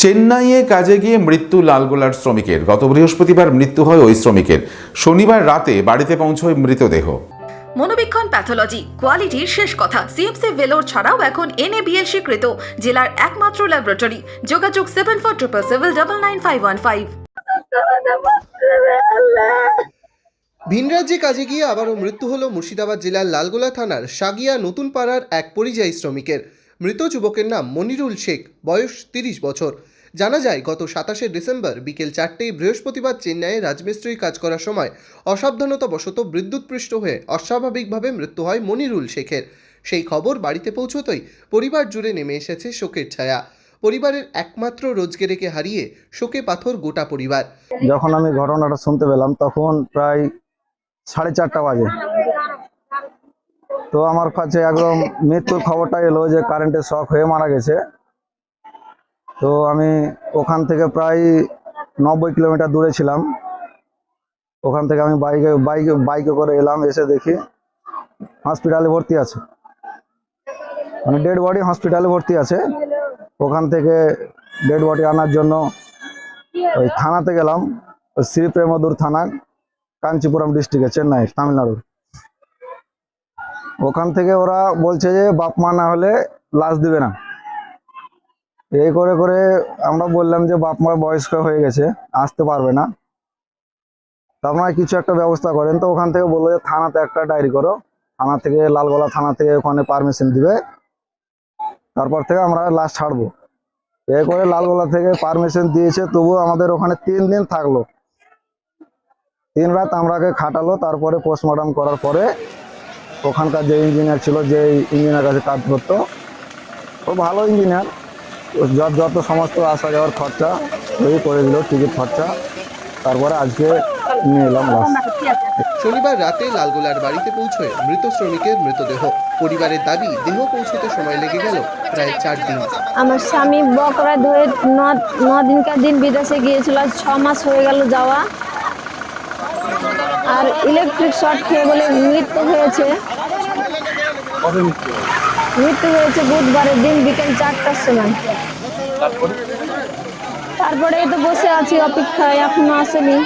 চেন্নাইয়ে কাজে গিয়ে মৃত্যু লালগোলার শ্রমিকের। গত বৃহস্পতিবার মৃত্যু হয় ওই শ্রমিকের। শনিবার রাতে বাড়িতে পৌঁছয় মৃতদেহ। মনোবীক্ষণ প্যাথোলজি কোয়ালিটির শেষ কথা। সিএমসি ভেলোর ছাড়াও এখন এনএবিএল স্বীকৃত জেলার একমাত্র ল্যাবরেটরি। যোগাযোগ seven four triple seven double nine five one five ভিন রাজ্যে কাজে গিয়ে আবারও মৃত্যু হলো মুর্শিদাবাদ জেলার লালগোলা থানার সাগিয়া নতুন পাড়ার এক পরিযায়ী শ্রমিকের। মৃত যুবকের নাম মনিরুল শেখ বয়স তিরিশ বছর। জানা যায়, গত সাতাশে ডিসেম্বর বিকেল চারটেই বৃহস্পতিবার চেন্নাইয়ে রাজমিস্ত্রি কাজ করার সময় অসাবধানতাবশত বিদ্যুৎপৃষ্ট হয়ে অস্বাভাবিকভাবে মৃত্যু হয় মনিরুল শেখের। সেই খবর বাড়িতে পৌঁছতেই পরিবার জুড়ে নেমে এসেছে শোকের ছায়া। পরিবারের একমাত্র রোজগেরেকে হারিয়ে শোকে পাথর গোটা পরিবার। যখন আমি ঘটনাটা শুনতে পেলাম, তখন প্রায় সাড়ে চারটা বাজে। তো আমার কাছে একদম মৃত্যুর খবরটা এলো যে কারেন্টের শখ হয়ে মারা গেছে। তো আমি ওখান থেকে প্রায় নব্বই কিলোমিটার দূরে ছিলাম। ওখান থেকে আমি বাইকে বাইকে বাইকে করে এলাম, এসে দেখি হসপিটালে ভর্তি আছে। মানে ডেড বডি হসপিটালে ভর্তি আছে। ওখান থেকে ডেড বডি আনার জন্য ওই থানাতে গেলাম, ওই শ্রী প্রেমদুর থানা কাঞ্চিপুরম ডিস্ট্রিক্টে চেন্নাই, তামিলনাড়ু। ওখান থেকে ওরা বলছে যে বাপ মা না হলে লাশ দিবে না। এই করে করে আমরা বললাম যে বাপ মা বয়স্ক হয়ে গেছে, আসতে পারবে না। আপনারা কিছু একটা ব্যবস্থা করেন। তো ওখান থেকে বলল যে থানাতে একটা ডায়েরি করো। থানা থেকে, লালগোলা থানা থেকে ওখানে পারমিশন দিবে। তারপর থেকে আমরা লাশ ছাড়বো। এ করে লালগোলা থেকে পারমিশন দিয়েছে, তবুও আমাদের ওখানে তিন দিন থাকল। তিন রাত আমরাকে খাটালো, তারপরে পোস্টমর্টম করার পরে ওখানকার যে ইঞ্জিনিয়ার ছিল, যে ইঞ্জিনিয়ার কাছে কাজ করতো, ও ভালো ইঞ্জিনিয়ার যত যত সমস্ত আসা যাওয়ার খরচা ওই করে দিল টিকিট খরচা। তারপরে আজকে নিয়ে এলাম শনিবার রাতে লালগোলার বাড়িতে পৌঁছয় মৃত শ্রমিকের মৃতদেহ। পরিবারের দাবি দেহ পৌঁছতে সময় লেগে গেল প্রায় চার দিন। আমার স্বামী বকরা ধরে ন ন দিনকার দিন বিদেশে গিয়েছিল আজ ছ মাস হয়ে গেল যাওয়া। আর ইলেকট্রিক শর্ট খেয়ে বলে মৃত্যু হয়েছে। মৃত্যু হয়েছে বুধবারের দিন বিকেল চারটার সময়। তারপরে? তো বসে আছি অপেক্ষায় এখনও আসেনি।